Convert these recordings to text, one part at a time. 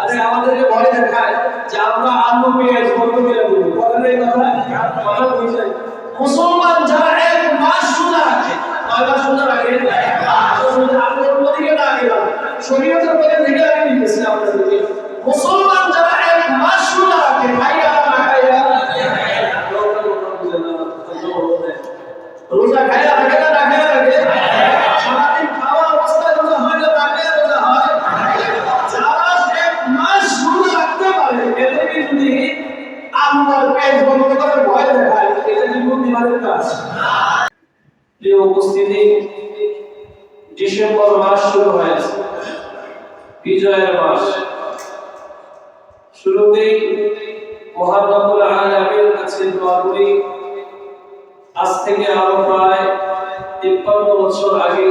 আরে আমাদেরকে ভয় দেখায় যে আমরা আলু মুসলমান যারা এক মাস সোজা রাখে কয় মাস সোজা রাখে আমি অন্যদিকে না গেলাম শরীয়তের পরে থেকে আমি নিতেছি আপনাদেরকে মুসলমান যারা এক মাস সোজা রাখে খাইয়া না খাইয়া রোজা খাইয়া রাখে না না খাইয়া রাখে সারাদিন খাওয়া অবস্থায় রোজা হয় না না খাইয়া রোজা হয় যারা এক মাস রোজা রাখতে পারে এদেরকে যদি আমার পেট বন্ধ করে ভয় দেখায় এটা কি বুদ্ধিমানের কাজ প্রিয় উপস্থিতি ডিসেম্বর মাস শুরু হয়েছে বিজয়ের মাস রব্বুল আলামিনের কাছে দোয়া করি। আজ থেকে আরও প্রায় তিপ্পান্ন বছর আগে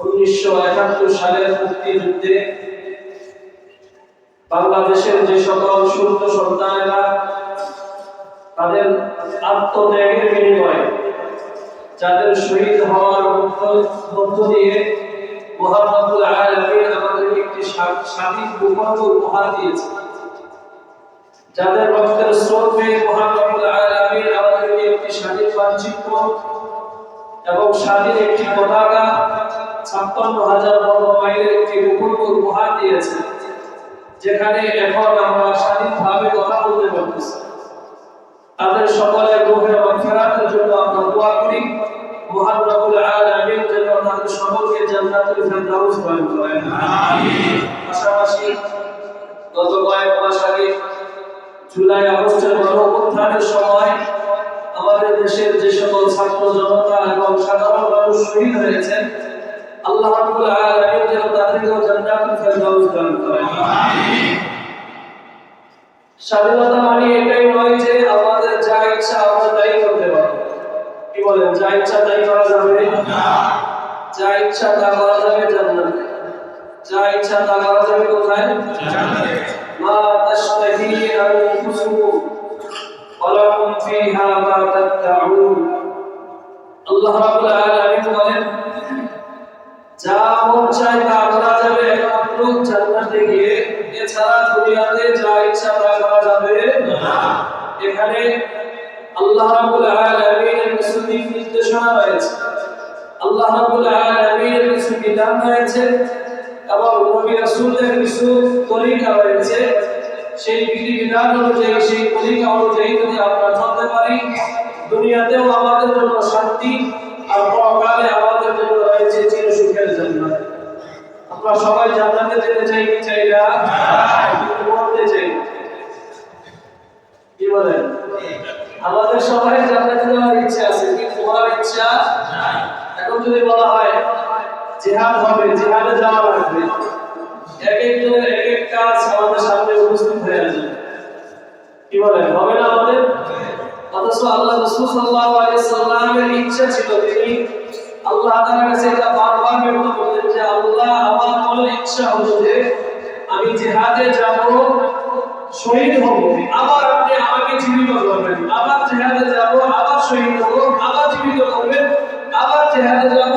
উনিশশো একাত্তর সালের মুক্তিযুদ্ধে বাংলাদেশের যে সকল সুস্থ সন্তানেরা তাদের আত্মত্যাগের বিনিময়ে যাদের শহীদ হওয়ার মধ্য- দিয়ে মোহাম্মদুল আলমীর আমাদেরকে একটি স্বাধীন ভূখণ্ড উপহার দিয়েছে যাদের রক্তের স্রোত পেয়ে মোহাম্মদুল আলমীর আমাদেরকে একটি স্বাধীন মানচিত্র এবং স্বাধীন একটি পতাকা ছাপ্পান্ন হাজার বর্গ মাইলের একটি ভূখণ্ড উপহার দিয়েছে যেখানে এখন আমরা স্বাধীনভাবে কথা বলতে পারতেছি। তাদের সকলের রূহের মাগফিরাতের জন্য আমরা দোয়া করি মহান রব্বুল আলামিন যেন তাদের সকলকে জান্নাতুল ফেরদাউস দান করেন আমিন। পাশাপাশি গত কয়েক মাস আগে জুলাই আগস্টের গণ অভ্যুত্থানের সময় আমাদের দেশের যে সকল ছাত্র জনতা এবং সাধারণ মানুষ শহীদ হয়েছেন, আল্লাহ রাব্বুল আলামিন যেন ফেরদাউস দান করেন। স্বাধীনতা মানে এটাই নয় যে আমাদের যা ইচ্ছা আমরা তাই করতে পারব। কি বলেন, যা ইচ্ছা তাই করা যাবে? যা ইচ্ছা তা করা যাবে যা ইচ্ছা তা করা যাবে কোথায়? মা তাশতাহি আনফুসুকুম ওয়ালাকুম ফিহা মা তাদউন আল্লাহ রাব্বুল আলামিন বলেন, যা মন চায় তা করা যাবে একমাত্র জান্নাতে গিয়ে। এছাড়া দুনিয়াতে যা ইচ্ছা তা করা যাবে এখানে আল্লাহ রাব্বুল আলামিনের কিছু নির্দেশনা রয়েছে। আল্লাহ রাব্বুল আলামিনের কিছু বিধান রয়েছে এবং নবী রাসূলের কিছু তরিকা রয়েছে সেই বিধি বিধান অনুযায়ী সেই তরিকা অনুযায়ী যদি আমরা চলতে পারি দুনিয়াতেও আমাদের জন্য শান্তি আর পরকালে আমাদের জন্য রয়েছে চির সুখের জান্নাত আমরা সবাই জান্নাতে যেতে চাই কি চাই না? মরতে চাই। কি বলেন? আমাদের সবাই জান্নাতে যাওয়ার ইচ্ছা আছে কিন্তু মরার ইচ্ছা? এখন যদি বলা হয় জিহাদ হবে, জিহাদে যাওয়া লাগবে। এক একজনের এক এক কাজ আমাদের সামনে উপস্থিত হয়ে আছে কি বলেন, হবে না আমাদের? অথচ আল্লাহ রাসূল সাল্লাল্লাহু আলাইহি সাল্লামের ইচ্ছা ছিল তিনি আল্লাহ তাআলার কাছে এটা বারবার ব্যক্ত করতেন যে আল্লাহ আমার মনের ইচ্ছা হলো যে আমি জিহাদে যাব, শহীদ হব। আবার আপনি আমাকে জীবিত করবেন, আবার জিহাদে যাব, আবার শহীদ হব, আবার জীবিত করবেন, আবার জিহাদে যাব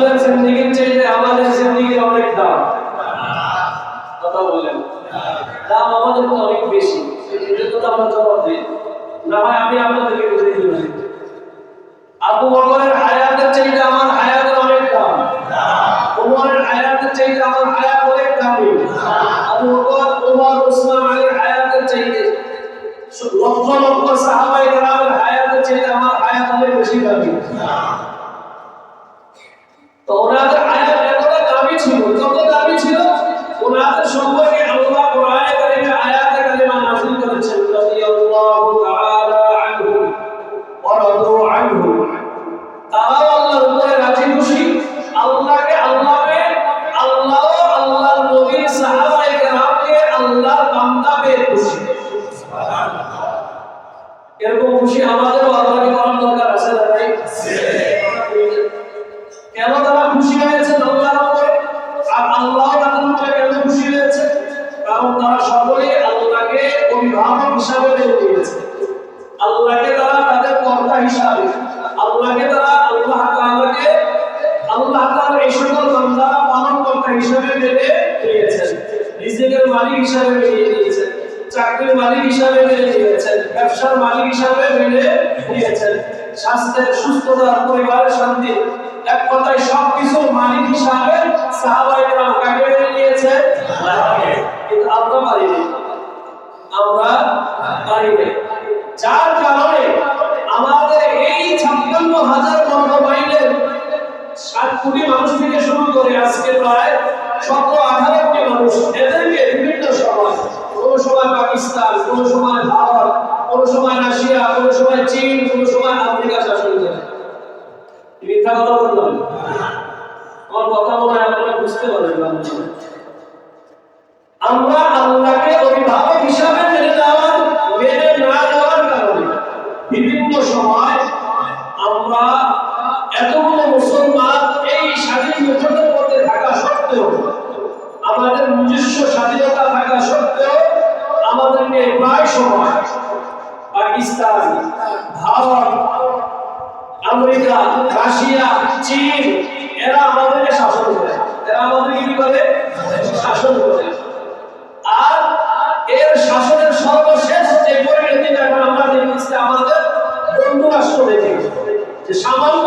রাসূলের জিন্দেগির চাইতে আমাদের জিন্দেগির অনেক দাম। কথা বলেন দাম আমাদের তো অনেক বেশি। এটা তো আমরা জবাব দিই। না হয় আমি আপনাদেরকে বুঝিয়ে দিলাম আবু বকরের হায়াতের চাইতে স্বাস্থ্যের সুস্থতা পরিবারের শান্তি। এক কথায় সবকিছু মালিক হিসাবে কাকে নিয়েছে? কিন্তু আমরা আমরা যার কারণে আমাদের এই ছাপ্পান্ন হাজার বর্গ মাইলের ষাট কোটি মানুষ থেকে শুরু করে আজকে প্রায় সতেরো আঠারো কোটি মানুষ, এদেরকে বিভিন্ন সময়, কোনো সময় পাকিস্তান, কোনো সময় ভারত কোনো সময় রাশিয়া, কোনো সময় চীন, কোনো সময় আফ্রিকা শাসন করে। মিথ্যা কথা বললাম আমার কথা মনে হয় আপনারা বুঝতে আমরা আল্লাহকে অভিভাবক হিসাবে মেনে মেনে না কারণে বিভিন্ন সময় আমেরিকা, রাশিয়া, চীন, এরা আমাদেরকে শাসন করে। এরা আমাদের কি করে? শাসন করে। আর এর শাসনের সর্বশেষ যে পরিণতি, এখন আমরা দেখেছি আমাদের বন্ধু রাষ্ট্র দেখি যে সামান্য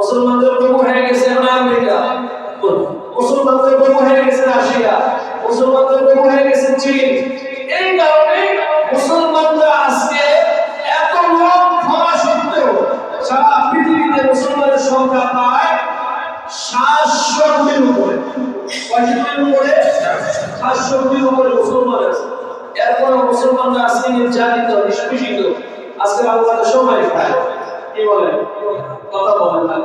মুসলমানদের প্রভু হয়ে গেছে আমেরিকা? মুসলমানদের প্রভু হয়ে গেছে রাশিয়া। মুসলমানদের প্রভু হয়ে গেছে চীন। এই কারণে মুসলমানরা আজকে এত লোক হওয়া সত্ত্বেও সারা পৃথিবীতে মুসলমানের সংখ্যা প্রায় সাতশো কোটির উপরে। কয়টি কোটির উপরে? সাতশো কোটির উপরে মুসলমান আছে। এরপরে মুসলমানরা আজকে নির্যাতিত, নিষ্পেষিত। আজকে বাংলাদেশ সময় কি বলেন? কথা বলেন না।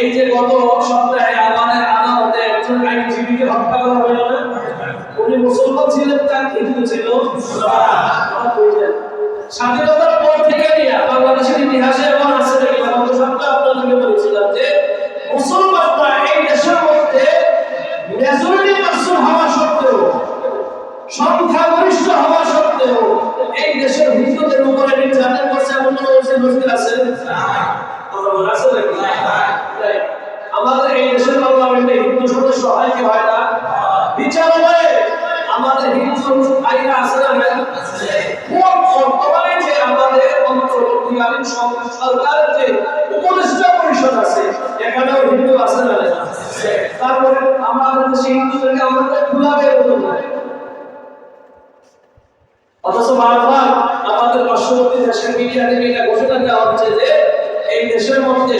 এই যে গত সপ্তাহে আমাদের আদালতে একজন আইনজীবীকে হত্যা করা হলো না উনি মুসলমান ছিলেন, তার হিন্দু ছিল। স্বাধীনতার পর থেকে নিয়ে বাংলাদেশের ইতিহাসে এমন আছে নাকি? গত সপ্তাহে আপনাদেরকে বলেছিলাম যে মুসলমানরা এই দেশের মধ্যে মেজরিটি পার্সন হওয়া সত্ত্বেও, সংখ্যাগরিষ্ঠ হওয়া সত্ত্বেও, এই দেশের হিন্দুদের উপরে নির্যাতন করছে এমন কোনো মসজিদ আছে? বলি, আছে আমাদের এই দেশের পার্লামেন্টে হিন্দু সদস্য হয় কি হয় না? বিচারালয়ে আমাদের হিন্দু আইনা আছে না নাই? বর্তমানে যে আমাদের অন্তর্বর্তীকালীন সরকারের যে উপদেষ্টা পরিষদ আছে এখানেও হিন্দু আছে না তারপরে আমাদের দেশে হিন্দুদেরকে আমাদের খুলাবে অথচ বারবার আমাদের পার্শ্ববর্তী দেশের মিডিয়া থেকে এটা ঘোষণা দেওয়া হচ্ছে যে এই দেশের মধ্যে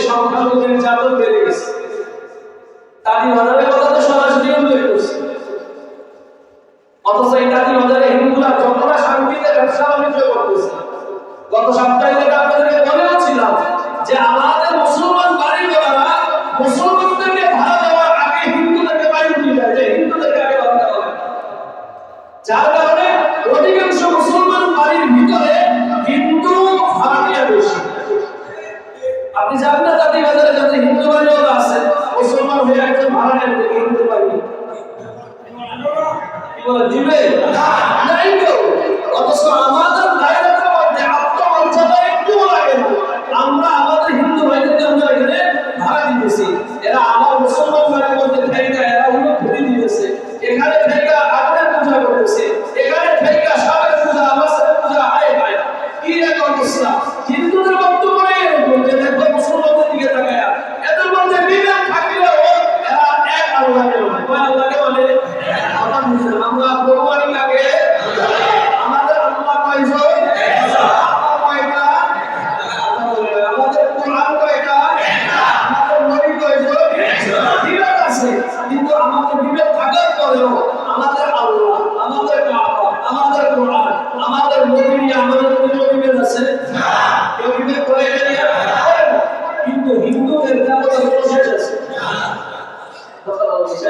বেড়ে গেছে। তাদের মাদারের কথা তো সরাসরি উল্লেখ করছে। অথচ এই তাদের মাদারে হিন্দুরা যতটা শান্তিতে ব্যবসা বাণিজ্য করতেছে, গত সপ্তাহে যেটা আপনাদেরকে বলেও ছিলাম যে আমাদের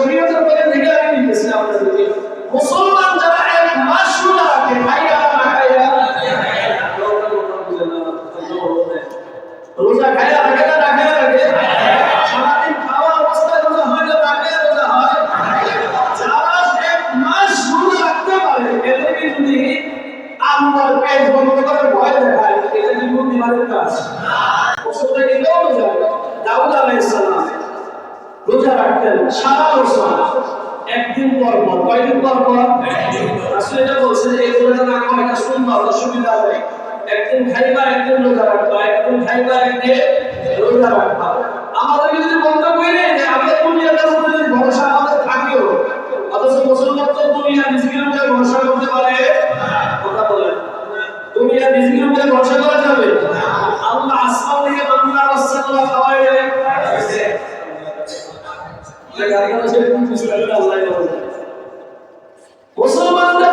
শরীয়তের উপরে রিজিকের উপরে ভরসা করা যাবে? আল্লাহ আসমান থেকে বান্দা রাসূলুল্লাহ খাওয়াই দেয়। মুসলমানদের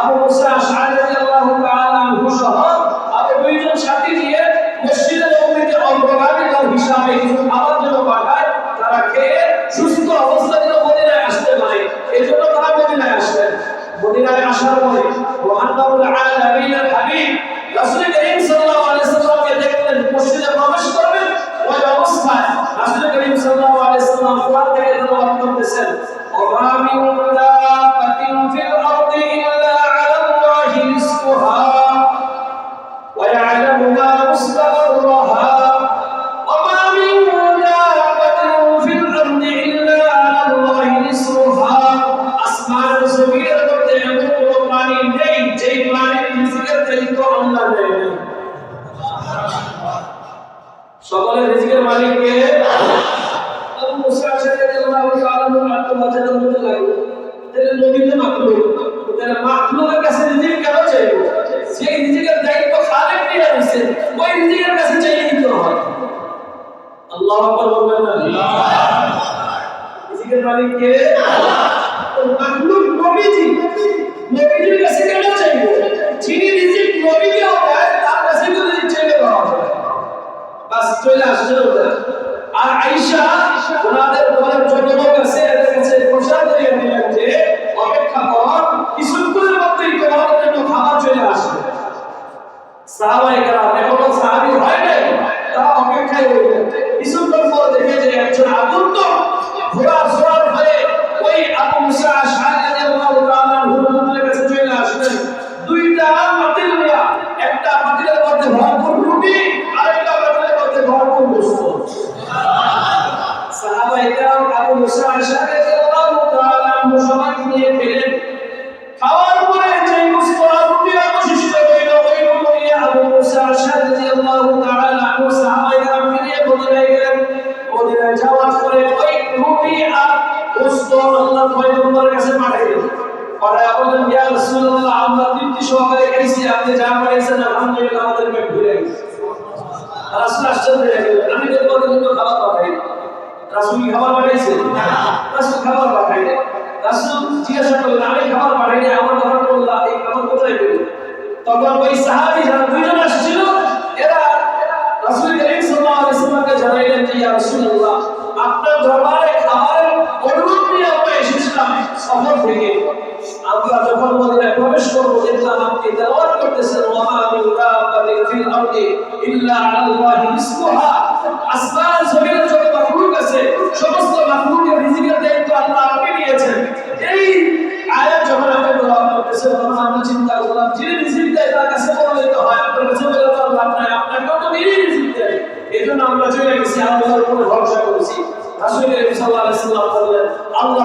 আবু মুসা আশআরি রাদিয়াল্লাহু তাআলা আনহু সহ আরো দুইজন সাথী দিয়ে মসজিদে নববীতে অগ্রগামী দল হিসাবে আবার চলে আসছে সাল্লাহ বললেন আল্লাহ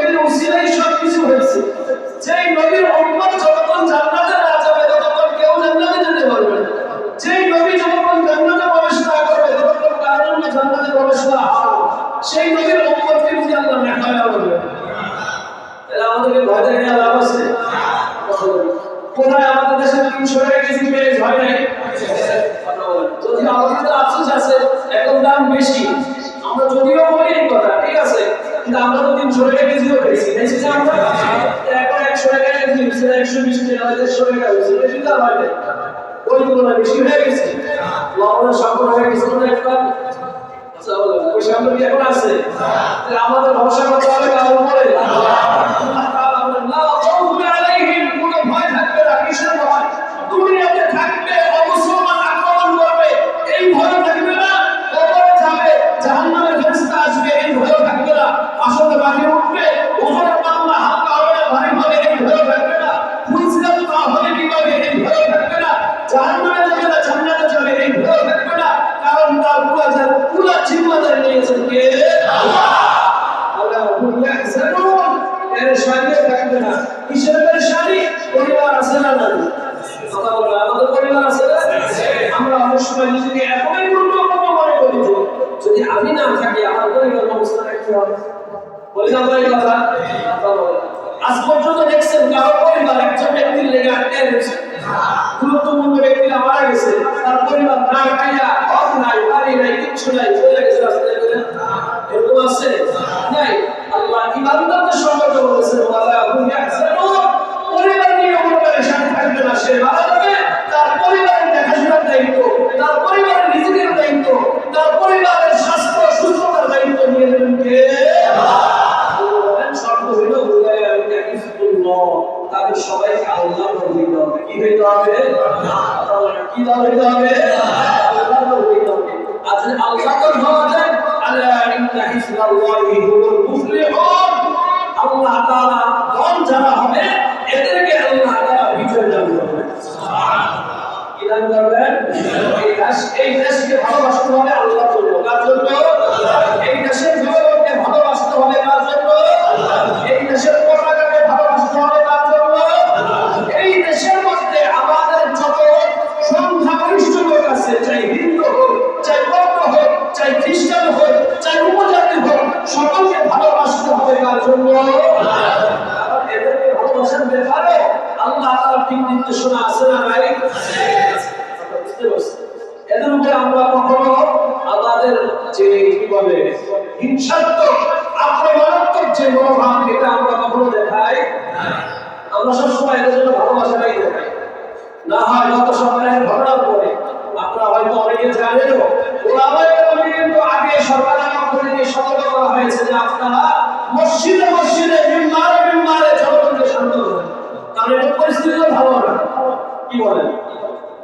আমাদের শরীরে হয়েছে বেশি দাম হয় ওই তুলনায় বেশি হয়ে গেছে। লবণের সংকট হয়ে গেছে আচ্ছা, মনে এখন কি এখন আছে? আমাদের ভরসা করতে হবে tonight.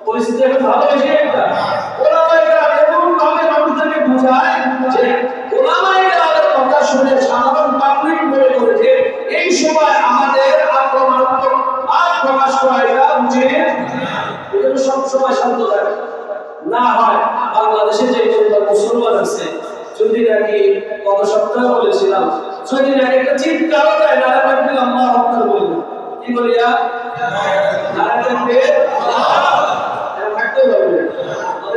পরিস্থিতি এখন ভালো হয়েছে? একটা ওলামায়ে কেরাম এমন ভাবে মানুষদেরকে বোঝায় যে ওলামায়ে কেরামের কথা শুনে সাধারণ পাবলিক মনে করে যে এই সময় আমাদের আক্রমণাত্মক আর প্রকাশ করা এটা উচিত এজন্য সব সময় শান্ত থাকে। না হয় বাংলাদেশে যে পরিবার মুসলমান আছে, যদি নাকি গত সপ্তাহে বলেছিলাম, যদি নাকি একটা চিৎকারও দেয় নারা থাকবে আল্লাহ হত্যা বলবে। কি বলিয়া? নারা থাকবে অনেক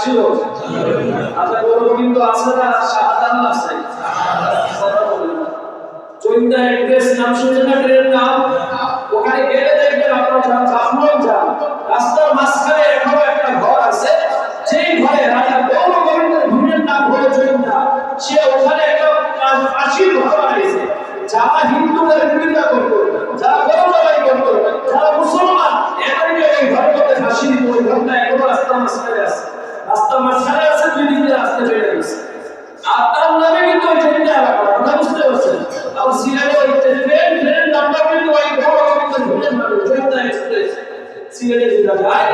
ছিল। রাজা গৌরব আছে না আছে। ওখানে গেলে দেখবেন আপনারা একটা ঘর আছে। যেই ঘরে রাজা গৌর গোবিন্দের ভূমির নাম হলো সে ওখানে একটা ফাঁসির ঘর বানিয়েছে। যারা হিন্দুদের সিলেটে যায়,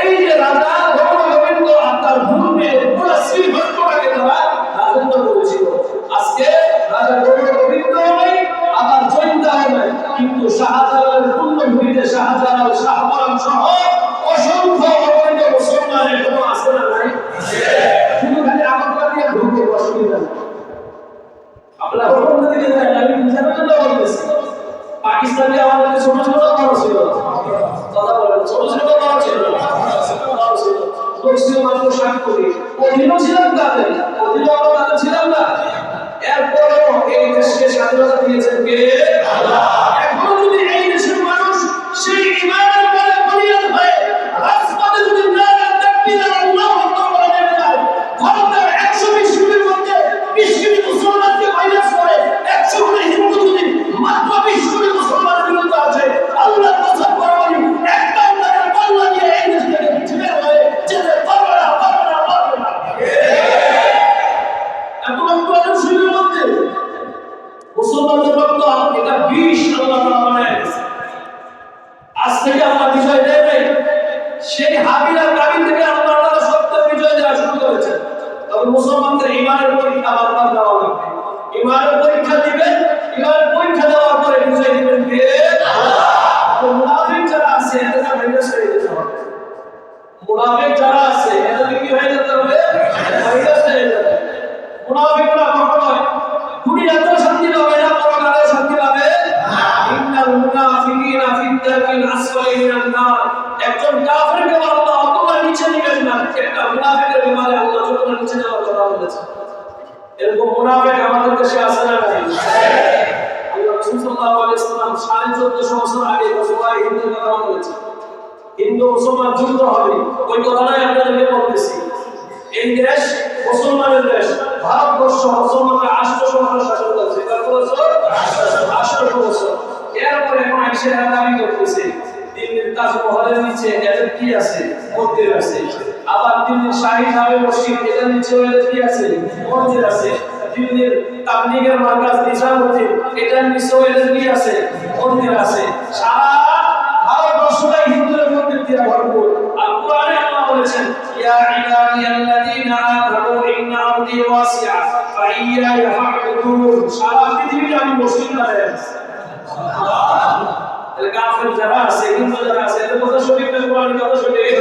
এই যে রাজা বড় গোবিন্দ আর তার ভূমি পুরো শ্রী ভক্তটাকে তারা রাজত্ব করেছিল। আজকে রাজা বড় গোবিন্দ নেই, আবার জয়তাও নেই। কিন্তু শাহজালালের পূর্ণ ভূমিতে শাহজালাল শাহপরান সহ অসংখ্য অগণিত মুসলমানের কোনো আছে না নাই। শুধু খালি আগরতলা দিয়ে ঢুকতে অসুবিধা আমরা ভ্রমণ দিকে যাই, আমি নিজের বলতেছি। পাকিস্তানে আমাদের ছোট ছোট মাত্র করি। অধীনও ছিলাম তাদের অধীনও আমরা তাদের ছিলাম না। এরপরেও এই দেশকে স্বাধীনতা দিয়েছেন কে? এখনও একজন আল্লাহ অতটা নিচে নেবেন না একটা মুনাফিকের ব্যাপারে আল্লাহ যতটা নিচে নেওয়ার কথা বলেছেন এরকম মুনাফিক আমাদের দেশে আছে না নাই? আল্লাহ সাল্লাল্লাহু আলাইহি ওয়াসাল্লাম সাড়ে চোদ্দশো বছর আগে রসুলাই হিন্দুর কথা বলেছেন। হিন্দু মুসলমান যুদ্ধ হবে, ওই কথাটাই এই দেশ মুসলমানের দেশ, ভারতবর্ষ মুসলমানরা আটশো বছর শাসন করছে। কত বছর? আটশো বছর। এখন আইসে দাবি করতেছে তাজমহলের নিচে এদের কি আছে? মন্দির আছে। আবার দিল্লির শাহী জামে মসজিদ, এদের নিচে এদের কি আছে? মন্দির আছে। দিল্লির তাবলিগের মার্কাজ নিজামুদ্দিন এটার নিচেও এদের কি আছে? মন্দির আছে। সারা ভারতবর্ষটাই হিন্দুদের মন্দির দিয়ে ভরপুর। আর কোরআনে আল্লাহ বলেছেন, ইয়া ইবাদি ইবাদিয়াল্লাযীনা আমানু ইন্না আরদি ওয়াসিআ ফাইয়ায়া ফা'বুদুন সারা পৃথিবীতে আমি মসজিদ বানাই আছি কাফের যারা আছে, হিন্দু যারা আছে, এদের কথা সঠিক না কোরআনের কথা সঠিক?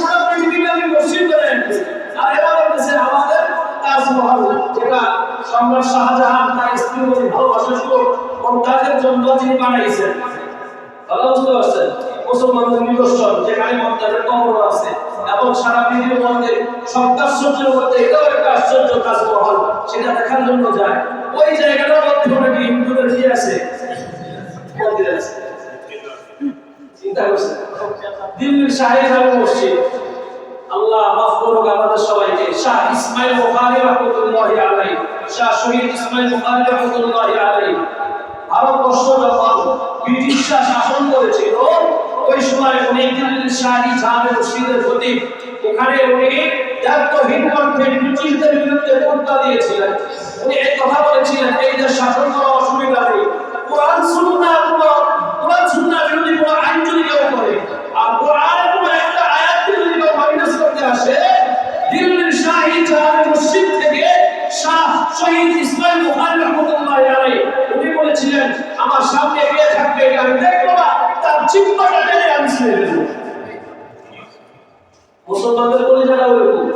সারা পৃথিবীতে আমি মসজিদ বানাই আর এরা বলতেছে, আমাদের তাজমহল যেটা সম্রাট শাহজাহান তার স্ত্রী বলে ভালোবাসা মমতাজের জন্য তিনি বানাইছেন। ভালো বুঝতে পারছেন? মুসলমানদের নিদর্শন, যেখানে মমতাজের কবর আছে, এবং সারা পৃথিবীর মধ্যে সপ্তাশ্চর্যের মধ্যে এটাও একটা আশ্চর্য তাজমহল, সেটা দেখার জন্য যায়। ওই জায়গাটার মধ্যে নাকি হিন্দুদের কি আছে মন্দির আছে চিন্তা করছেন দিল্লির শাহী জামে মসজিদ। আল্লাহ মাফ করুক আমাদের সবাইকে। শাহ ইসমাইল বুখারী রাহমাতুল্লাহি আলাইহি। শাহ শহীদ ইসমাইল বুখারী রাহমাতুল্লাহি আলাইহি। ভারতবর্ষ যখন ব্রিটিশরা শাসন করেছিল, ওই সময় উনি দিল্লির শাহী জামে মসজিদের প্রতি ওখানে উনি দায়িত্বহীন কণ্ঠে ব্রিটিশদের বিরুদ্ধে বক্তব্য দিয়েছিলেন। উনি এই কথা বলেছিলেন, এই যে শাসন করা অসুবিধা নেই। কোরআন সুন্নাহ কোনো কোরআন সুন্নাহ বিরোধী কোনো আইন যদি কেউ করে, আর কোরআনের কোনো একটা আয়াত যদি কেউ মাইনাস করতে আসে, দিল্লির শাহী জামে মসজিদ থেকে শাহ শহীদ ইসমাইল বুখারী রাহমাতুল্লাহি আলাইহি, উনি বলেছিলেন, আমার সামনে কে থাকবে আমি দেখব না, তার চিহ্নটা টেনে আমি মুসলমানদের বলে যারা ওরকম